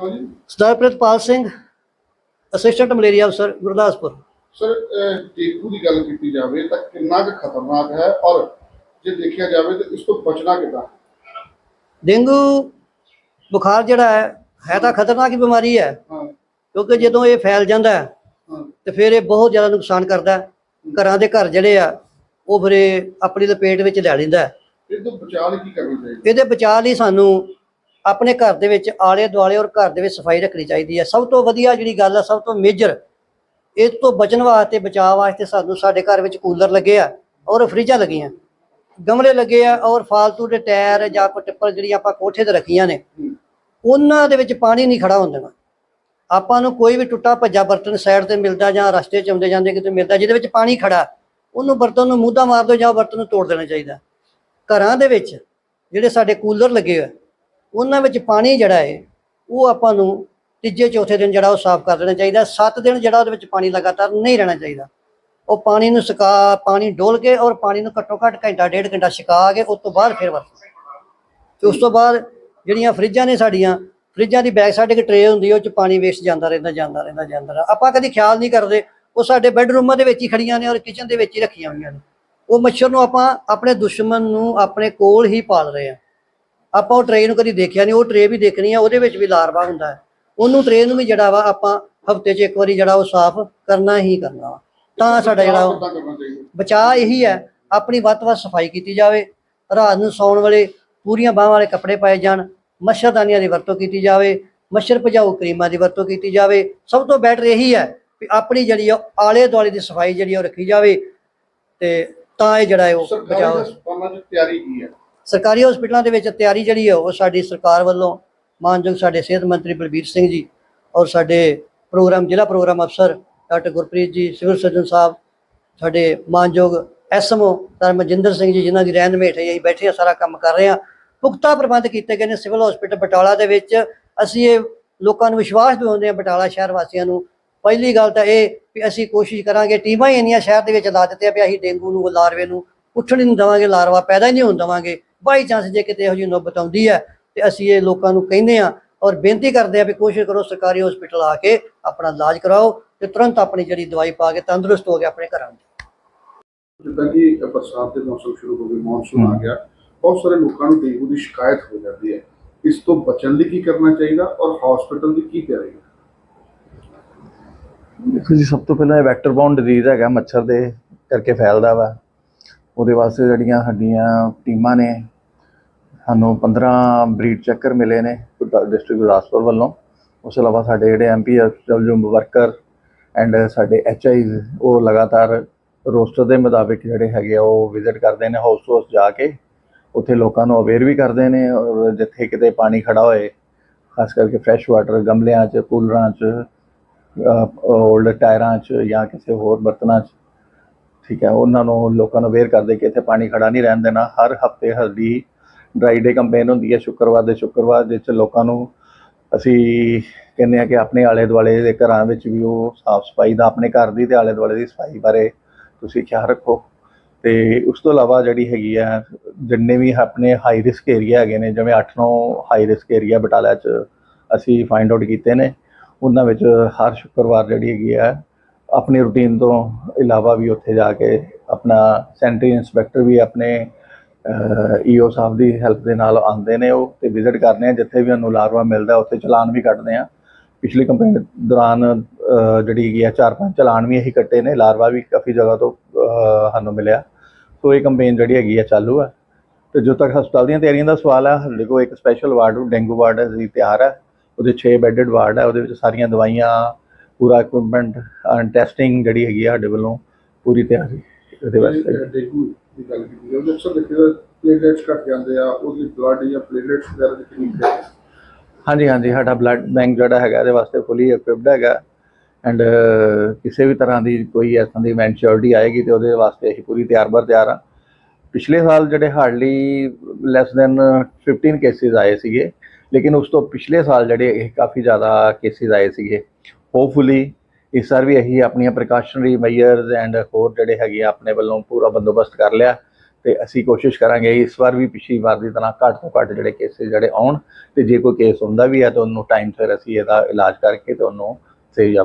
ਸਰਦਾਰ Pritpal Singh assistant malaria ਅਫਸਰ Gurdaspur. Sir dengue ਦੀ ਗੱਲ ਕੀਤੀ ਜਾਵੇ ਤਾਂ ਕਿੰਨਾ ਕੁ ਖਤਰਨਾਕ ਹੈ ਔਰ ਜੇ ਦੇਖਿਆ ਜਾਵੇ ਤਾਂ ਇਸ ਤੋਂ ਬਚਣਾ ਕਿੱਦਾਂ? ਡੇਂਗੂ ਬੁਖਾਰ ਜਿਹੜਾ ਹੈ ਹੈ ਤਾਂ ਖਤਰਨਾਕ ਹੀ ਬਿਮਾਰੀ ਹੈ। ਕਿਉਂਕਿ ਜਦੋਂ ਇਹ ਫੈਲ ਜਾਂਦਾ ਹੈ ਤੇ ਫਿਰ ਇਹ ਬਹੁਤ ਜ਼ਿਆਦਾ ਨੁਕਸਾਨ ਕਰਦਾ ਹੈ। ਘਰਾਂ ਦੇ ਘਰ ਜਿਹੜੇ ਆ ਉਹ ਫਿਰ ਆਪਣੀ ਲਪੇਟ ਵਿੱਚ ਲੈ ਲੈਂਦਾ ਹੈ। ਇਹ ਤੋਂ ਬਚਾਅ ਲਈ ਕੀ ਕਰਨਾ ਚਾਹੀਦਾ? ਇਹਦੇ ਬਚਾਅ ਲਈ ਸਾਨੂੰ ਆਪਣੇ ਘਰ ਦੇ ਵਿੱਚ ਆਲੇ ਦੁਆਲੇ ਔਰ ਘਰ ਦੇ ਵਿੱਚ ਸਫ਼ਾਈ ਰੱਖਣੀ ਚਾਹੀਦੀ ਹੈ। ਸਭ ਤੋਂ ਵਧੀਆ ਜਿਹੜੀ ਗੱਲ ਹੈ ਸਭ ਤੋਂ ਮੇਜਰ ਇਸ ਤੋਂ ਬਚਣ ਵਾਸਤੇ, ਬਚਾਅ ਵਾਸਤੇ ਸਾਨੂੰ ਸਾਡੇ ਘਰ ਵਿੱਚ ਕੂਲਰ ਲੱਗੇ ਆ ਔਰ ਫਰਿੱਜਾਂ ਲੱਗੀਆਂ। ਗਮਲੇ ਲੱਗੇ ਆ ਔਰ ਫਾਲਤੂ ਦੇ ਟਾਇਰ ਜਾਂ ਕੋਈ ਟਿੱਪਰ ਜਿਹੜੀ ਆਪਾਂ ਕੋਠੇ ਤੇ ਰੱਖੀਆਂ ਨੇ, ਉਹਨਾਂ ਦੇ ਵਿੱਚ ਪਾਣੀ ਨਹੀਂ ਖੜਾ ਹੁੰਦਾ। ਆਪਾਂ ਨੂੰ ਕੋਈ ਵੀ ਟੁੱਟਾ ਭੱਜਾ ਬਰਤਨ ਸਾਈਡ ਤੇ ਮਿਲਦਾ ਜਾਂ ਰਸਤੇ 'ਚ ਆਉਂਦੇ ਜਾਂਦੇ ਕਿਤੇ ਮਿਲਦਾ, ਜਿਹਦੇ ਵਿੱਚ ਪਾਣੀ ਖੜਾ, ਉਹਨੂੰ ਬਰਤਨ ਨੂੰ ਮੂਧਾ ਮਾਰ ਦਿਓ ਜਾਂ ਬਰਤਨ ਨੂੰ ਤੋੜ ਦੇਣਾ ਚਾਹੀਦਾ। ਘਰਾਂ ਦੇ ਵਿੱਚ ਜਿਹੜੇ ਸਾਡੇ ਕੂਲਰ ਲੱਗੇ ਹੋਏ ਉਹਨਾਂ ਵਿੱਚ ਪਾਣੀ ਜਿਹੜਾ ਹੈ ਉਹ ਆਪਾਂ ਨੂੰ ਤੀਜੇ, ਚੌਥੇ ਦਿਨ ਜਿਹੜਾ ਉਹ ਸਾਫ਼ ਕਰ ਦੇਣਾ ਚਾਹੀਦਾ। 7 ਦਿਨ ਜਿਹੜਾ ਉਹਦੇ ਵਿੱਚ ਪਾਣੀ ਲਗਾਤਾਰ ਨਹੀਂ ਰਹਿਣਾ ਚਾਹੀਦਾ। ਉਹ ਪਾਣੀ ਨੂੰ ਸੁਕਾ, ਪਾਣੀ ਡੋਲ ਕੇ ਔਰ ਪਾਣੀ ਨੂੰ ਘੱਟੋ ਘੱਟ ਘੰਟਾ, ਡੇਢ ਘੰਟਾ ਸੁਕਾ ਕੇ ਉਸ ਤੋਂ ਬਾਅਦ ਫਿਰ ਵਰਤੋ। ਤੇ ਉਸ ਤੋਂ ਬਾਅਦ ਜਿਹੜੀਆਂ ਫਰਿੱਜਾਂ ਨੇ ਸਾਡੀਆਂ, ਫਰਿੱਜਾਂ ਦੀ ਬੈਕ ਸਾਈਡ ਇੱਕ ਟਰੇ ਹੁੰਦੀ ਹੈ ਉਹ ਚ ਪਾਣੀ ਵੇਸਟ ਜਾਂਦਾ ਰਹਿੰਦਾ ਜਾਂਦਾ ਰਹਿੰਦਾ ਜਾਂਦਾ ਰਹਿੰਦਾ। ਆਪਾਂ ਕਦੀ ਖਿਆਲ ਨਹੀਂ ਕਰਦੇ, ਉਹ ਸਾਡੇ ਬੈੱਡਰੂਮਾਂ ਦੇ ਵਿੱਚ ਹੀ ਖੜੀਆਂ ਨੇ ਔਰ ਕਿਚਨ ਦੇ ਵਿੱਚ ਹੀ ਰੱਖੀਆਂ ਹੋਈਆਂ ਨੇ। ਉਹ ਮੱਛਰ ਨੂੰ ਆਪਾਂ ਆਪਣੇ ਦੁਸ਼ਮਣ ਨੂੰ ਆਪਣੇ ਕੋਲ ਹੀ ਪਾਲ ਰਹੇ ਆ। ਆਪਾਂ ਉਹ ਟਰੇ ਨੂੰ ਕਦੀ ਦੇਖਿਆ ਨਹੀਂ ਉਹ ਟਰੇ ਵੀ ਦੇਖਣੀ ਆ ਉਹਦੇ ਵਿੱਚ ਵੀ ਲਾਰਵਾ ਹੁੰਦਾ ਹੈ। ਉਹਨੂੰ ਟਰੇ ਨੂੰ ਵੀ ਜਿਹੜਾ ਵਾ ਆਪਾਂ ਹਫ਼ਤੇ 'ਚ ਇੱਕ ਵਾਰੀ ਜਿਹੜਾ ਉਹ ਸਾਫ਼ ਕਰਨਾ ਹੀ ਕਰਨਾ ਵਾ। ਤਾਂ ਸਾਡਾ ਜਿਹੜਾ ਬਚਾਅ ਇਹੀ ਹੈ ਆਪਣੀ ਵੱਧ ਤੋਂ ਵੱਧ ਸਫ਼ਾਈ ਕੀਤੀ ਜਾਵੇ ਰਾਤ ਨੂੰ ਸੌਣ ਵੇਲੇ ਪੂਰੀਆਂ ਬਾਹਾਂ ਵਾਲੇ ਕੱਪੜੇ ਪਾਏ ਜਾਣ ਮੱਛਰਦਾਨੀਆਂ ਦੀ ਵਰਤੋਂ ਕੀਤੀ ਜਾਵੇ ਮੱਛਰ ਭਜਾਊ ਕਰੀਮਾਂ ਦੀ ਵਰਤੋਂ ਕੀਤੀ ਜਾਵੇ। ਸਭ ਤੋਂ ਬੈਟਰ ਇਹੀ ਹੈ ਵੀ ਆਪਣੀ ਜਿਹੜੀ ਆ ਆਲੇ ਦੁਆਲੇ ਦੀ ਸਫ਼ਾਈ ਜਿਹੜੀ ਉਹ ਰੱਖੀ ਜਾਵੇ ਤੇ ਤਾਂ ਇਹ ਜਿਹੜਾ ਉਹ 'ਚ ਤਿਆਰੀ ਕੀ ਹੈ? ਸਰਕਾਰੀ ਹਸਪਤਾਲਾਂ ਦੇ ਵਿੱਚ ਤਿਆਰੀ ਜਿਹੜੀ ਹੈ ਉਹ ਸਾਡੀ ਸਰਕਾਰ ਵੱਲੋਂ ਮਾਨਯੋਗ ਸਾਡੇ ਸਿਹਤ ਮੰਤਰੀ ਬਲਬੀਰ ਸਿੰਘ ਜੀ ਔਰ ਸਾਡੇ ਪ੍ਰੋਗਰਾਮ, ਜ਼ਿਲ੍ਹਾ ਪ੍ਰੋਗਰਾਮ ਅਫਸਰ doctor Gurpreet ji, civil surgeon ਸਾਹਿਬ, ਸਾਡੇ ਮਾਨਯੋਗ ਐਸਐਮਓ ਧਰਮਜਿੰਦਰ ਸਿੰਘ ਜੀ, ਜਿਨ੍ਹਾਂ ਦੀ ਰਹਿਨ ਹੇਠ ਅਸੀਂ ਬੈਠੇ ਆ, ਸਾਰਾ ਕੰਮ ਕਰ ਰਹੇ ਆ। ਪੁਖਤਾ ਪ੍ਰਬੰਧ ਕੀਤੇ ਗਏ ਨੇ ਸਿਵਲ ਹਸਪੀਟਲ ਬਟਾਲਾ ਦੇ ਵਿੱਚ। ਅਸੀਂ ਇਹ ਲੋਕਾਂ ਨੂੰ ਵਿਸ਼ਵਾਸ ਦਿਵਾਉਂਦੇ ਆ ਬਟਾਲਾ ਸ਼ਹਿਰ ਵਾਸੀਆਂ ਨੂੰ। ਪਹਿਲੀ ਗੱਲ ਤਾਂ ਇਹ ਵੀ ਅਸੀਂ ਕੋਸ਼ਿਸ਼ ਕਰਾਂਗੇ, ਟੀਮਾਂ ਹੀ ਇੰਨੀਆਂ ਸ਼ਹਿਰ ਦੇ ਵਿੱਚ ਲਾ ਦਿੱਤੇ ਆ ਵੀ ਅਸੀਂ ਡੇਂਗੂ ਨੂੰ, ਲਾਰਵੇ ਨੂੰ ਉੱਠਣ ਨਹੀਂ ਦੇਵਾਂਗੇ, ਲਾਰਵਾ ਪੈਦਾ ਹੀ ਨਹੀਂ ਹੋਣ ਦੇਵਾਂਗੇ। ਬਾਈ ਚਾਂਸ ਜੇ ਕਿਤੇ ਇਹੋ ਜਿਹੀ ਨੌਬਤ ਆਉਂਦੀ ਹੈ ਤੇ ਅਸੀਂ ਇਹ ਲੋਕਾਂ ਨੂੰ ਕਹਿੰਦੇ ਆ ਔਰ ਬੇਨਤੀ ਕਰਦੇ ਆ ਵੀ ਕੋਸ਼ਿਸ਼ ਕਰੋ ਸਰਕਾਰੀ ਹਸਪੀਟਲ ਆ ਕੇ ਆਪਣਾ ਇਲਾਜ ਕਰਾਓ ਤੇ ਤੁਰੰਤ ਆਪਣੀ ਜਿਹੜੀ ਦਵਾਈ ਪਾ ਕੇ ਤੰਦਰੁਸਤ ਹੋ ਕੇ ਆਪਣੇ ਘਰਾਂ ਨੂੰ ਜਿੱਦਾਂ ਕਿ ਬਰਸਾਤ ਦੇ ਮੌਸਮ ਸ਼ੁਰੂ ਹੋ ਗਏ ਮੌਨਸੂਨ ਆ ਗਿਆ ਬਹੁਤ ਸਾਰੇ ਲੋਕਾਂ ਨੂੰ ਡੇਂਗੂ ਦੀ ਸ਼ਿਕਾਇਤ ਹੋ ਜਾਂਦੀ ਹੈ। ਇਸ ਤੋਂ ਬਚਣ ਲਈ ਕੀ ਕਰਨਾ ਚਾਹੀਦਾ ਔਰ ਹਸਪੀਟਲ ਦੀ ਕੀ ਤਿਆਰੀ ਹੈ? ਦੇਖੋ ਜੀ ਸਭ ਤੋਂ ਪਹਿਲਾਂ ਇਹ ਵੈਕਟਰ ਬਾਉਂਡ ਡਿਜ਼ੀਜ਼ ਹੈਗਾ ਮੱਛਰ ਦੇ ਕਰਕੇ ਫੈਲਦਾ ਵਾ। ਉਹਦੇ ਵਾਸਤੇ ਜਿਹੜੀਆਂ ਸਾਡੀਆਂ ਟੀਮਾਂ ਨੇ ਸਾਨੂੰ 15 ਬਰੀਡ ਚੈੱਕਰ ਮਿਲੇ ਨੇ ਡਿਸਟ੍ਰਿਕਟ ਗੁਰਦਾਸਪੁਰ ਵੱਲੋਂ। ਉਸ ਤੋਂ ਇਲਾਵਾ ਸਾਡੇ ਜਿਹੜੇ ਐਮਪੀ ਜੋ ਵਰਕਰ ਐਂਡ ਸਾਡੇ ਐਚਆਈਜ਼ ਉਹ ਲਗਾਤਾਰ ਰੋਸਟਰ ਦੇ ਮੁਤਾਬਿਕ ਜਿਹੜੇ ਹੈਗੇ ਆ, ਉਹ ਵਿਜ਼ਿਟ ਕਰਦੇ ਨੇ ਹਾਊਸ ਹਾਊਸ ਜਾ ਕੇ। ਉੱਥੇ ਲੋਕਾਂ ਨੂੰ ਅਵੇਅਰ ਵੀ ਕਰਦੇ ਨੇ ਔਰ ਜਿੱਥੇ ਕਿਤੇ ਪਾਣੀ ਖੜਾ ਹੋਏ, ਖਾਸ ਕਰਕੇ ਫਰੈਸ਼ ਵਾਟਰ ਗਮਲਿਆਂ 'ਚ, ਕੂਲਰਾਂ 'ਚ 올ਡ ਟਾਇਰਾਂ 'ਚ ਜਾਂ ਕਿਸੇ ਹੋਰ ਬਰਤਨਾਂ 'ਚ। ਠੀਕ ਹੈ, ਉਹਨਾਂ ਨੂੰ ਲੋਕਾਂ ਨੂੰ ਅਵੇਅਰ ਕਰਦੇ ਕਿ ਇੱਥੇ ਪਾਣੀ ਖੜਾ ਨਹੀਂ ਰਹਿਣ ਦੇਣਾ। ਹਰ ਹਫ਼ਤੇ ਹਲਦੀ ਡਰਾਈ ਡੇ ਕੰਪੇਨ ਹੁੰਦੀ ਹੈ, ਸ਼ੁੱਕਰਵਾਰ ਦੇ ਸ਼ੁੱਕਰਵਾਰ ਜਿਸ 'ਚ ਲੋਕਾਂ ਨੂੰ ਅਸੀਂ ਕਹਿੰਦੇ ਆ ਕਿ ਆਪਣੇ ਆਲੇ ਦੁਆਲੇ ਦੇ ਘਰਾਂ ਵਿੱਚ ਵੀ ਉਹ ਸਾਫ਼ ਸਫ਼ਾਈ ਦਾ, ਆਪਣੇ ਘਰ ਦੀ ਤੇ ਆਲੇ ਦੁਆਲੇ ਦੀ ਸਫ਼ਾਈ ਬਾਰੇ ਤੁਸੀਂ ਖਿਆਲ ਰੱਖੋ। ਤੇ ਉਸ ਤੋਂ ਇਲਾਵਾ ਜਿਹੜੀ ਹੈਗੀ ਆ, ਜਿੰਨੇ ਵੀ ਆਪਣੇ ਹਾਈ ਰਿਸਕ ਏਰੀਆ ਹੈਗੇ ਨੇ, ਜਿਵੇਂ 8-9 ਹਾਈ ਰਿਸਕ ਏਰੀਆ ਬਟਾਲਾ 'ਚ ਅਸੀਂ ਫਾਈਂਡ ਆਊਟ ਕੀਤੇ ਨੇ, ਉਹਨਾਂ ਵਿੱਚ ਹਰ ਸ਼ੁੱਕਰਵਾਰ ਜਿਹੜੀ ਹੈਗੀ ਆ, ਆਪਣੀ ਰੂਟੀਨ ਤੋਂ ਇਲਾਵਾ ਵੀ ਉੱਥੇ ਜਾ ਕੇ ਆਪਣਾ ਸੈਂਟਰੀ ਇਨਸਪੈਕਟਰ ਵੀ ਆਪਣੇ ਈਓ ਸਾਹਿਬ ਦੀ ਹੈਲਪ ਦੇ ਨਾਲ ਆਉਂਦੇ ਨੇ ਉਹ ਤੇ ਵਿਜ਼ਿਟ ਕਰਦੇ ਆ, ਜਿੱਥੇ ਵੀ ਉਹਨੂੰ ਲਾਰਵਾ ਮਿਲਦਾ ਉੱਥੇ ਚਲਾਨ ਵੀ ਕੱਟਦੇ ਆ। ਪਿਛਲੀ ਕੰਪੇਨ ਦੌਰਾਨ ਜਿਹੜੀ ਹੈਗੀ ਆ, ਚਾਰ ਪੰਜ ਚਲਾਨ ਵੀ ਅਸੀਂ ਕੱਟੇ ਨੇ, ਲਾਰਵਾ ਵੀ ਕਾਫੀ ਜਗ੍ਹਾ ਤੋਂ ਸਾਨੂੰ ਮਿਲਿਆ। ਸੋ ਇਹ ਕੰਪੇਨ ਜਿਹੜੀ ਹੈਗੀ ਆ, ਚਾਲੂ ਹੈ ਤੇ ਜੋ ਤੱਕ ਹਸਪਤਾਲ ਦੀਆਂ ਤਿਆਰੀਆਂ ਦਾ ਸਵਾਲ ਆ, ਸਾਡੇ ਕੋਲ ਇੱਕ ਸਪੈਸ਼ਲ ਵਾਰਡ ਡੇਂਗੂ ਵਾਰਡ ਅਸੀਂ ਤਿਆਰ ਹੈ ਉਹਦੇ 6 ਬੈੱਡਡ ਵਾਰਡ ਹੈ ਉਹਦੇ ਵਿੱਚ ਸਾਰੀਆਂ ਦਵਾਈਆਂ, ਪੂਰਾ ਇਕਵਿਪਮੈਂਟ ਟੈਸਟਿੰਗ ਜਿਹੜੀ ਹੈਗੀ ਆ, ਸਾਡੇ ਵੱਲੋਂ ਪੂਰੀ ਤਿਆਰੀ। ਉਹਦੇ ਵਾਸਤੇ। ਇਹ ਦੀ ਗੱਲ ਕੀਤੀ ਜਾਵੇ ਅਕਸਰ ਦੇਖਿਆ ਪਲੇਟਲੇਟਸ ਘਟ ਜਾਂਦੇ ਆ, ਉਹਦੀ ਬਲੱਡ ਜਾਂ ਪਲੇਟਲੇਟਸ ਵਗੈਰਾ ਦੀ ਕਿੰਨੀ ਹੈ। ਹਾਂਜੀ ਹਾਂਜੀ, ਸਾਡਾ ਬਲੱਡ ਬੈਂਕ ਜਿਹੜਾ ਹੈਗਾ, ਇਹਦੇ ਵਾਸਤੇ ਫੁੱਲੀ ਇਕਵਿਪਡ ਹੈਗਾ। ਐਂਡ ਕਿਸੇ ਵੀ ਤਰ੍ਹਾਂ ਦੀ ਕੋਈ ਐਸਾਂ ਦੀ ਇਵੈਂਚੁਅਲਿਟੀ ਆਏਗੀ ਤੇ ਉਹਦੇ ਵਾਸਤੇ ਅਸੀਂ ਪੂਰੀ ਤਿਆਰ ਬਰ ਤਿਆਰ ਆ। ਪਿਛਲੇ ਸਾਲ ਜਿਹੜੇ ਹਾਰਡਲੀ ਲੈਸ ਦੈਨ 15 ਕੇਸਿਸ ਆਏ ਸੀਗੇ, ਲੇਕਿਨ ਉਸ ਤੋਂ ਪਿਛਲੇ ਸਾਲ ਜਿਹੜੇ ਇਹ ਕਾਫੀ ਜ਼ਿਆਦਾ ਕੇਸਿਸ ਆਏ ਸੀਗੇ। ਹੋਪਫੁਲੀ ਇਸ ਵਾਰ ਵੀ ਅਸੀਂ ਆਪਣੀਆਂ ਪ੍ਰੀਕਾਸ਼ਨਰੀ ਮੈਜਰਸ ਐਂਡ ਹੋਰ ਜਿਹੜੇ ਹੈਗੇ ਆ ਆਪਣੇ ਵੱਲੋਂ ਪੂਰਾ ਬੰਦੋਬਸਤ ਕਰ ਲਿਆ ਤੇ ਅਸੀਂ ਕੋਸ਼ਿਸ਼ ਕਰਾਂਗੇ ਇਸ ਵਾਰ ਵੀ ਪਿਛਲੀ ਵਾਰ ਦੀ ਤਰ੍ਹਾਂ ਘੱਟ ਤੋਂ ਘੱਟ ਜਿਹੜੇ ਕੇਸਿਸ ਜਿਹੜੇ ਆਉਣ ਤੇ ਜੇ ਕੋਈ ਕੇਸ ਹੁੰਦਾ ਵੀ ਹੈ ਤਾਂ ਉਹਨੂੰ ਟਾਈਮ ਸਿਰ ਅਸੀਂ ਇਹਦਾ ਇਲਾਜ ਕਰਕੇ ਤੇ ਉਹਨੂੰ ਸਹੀ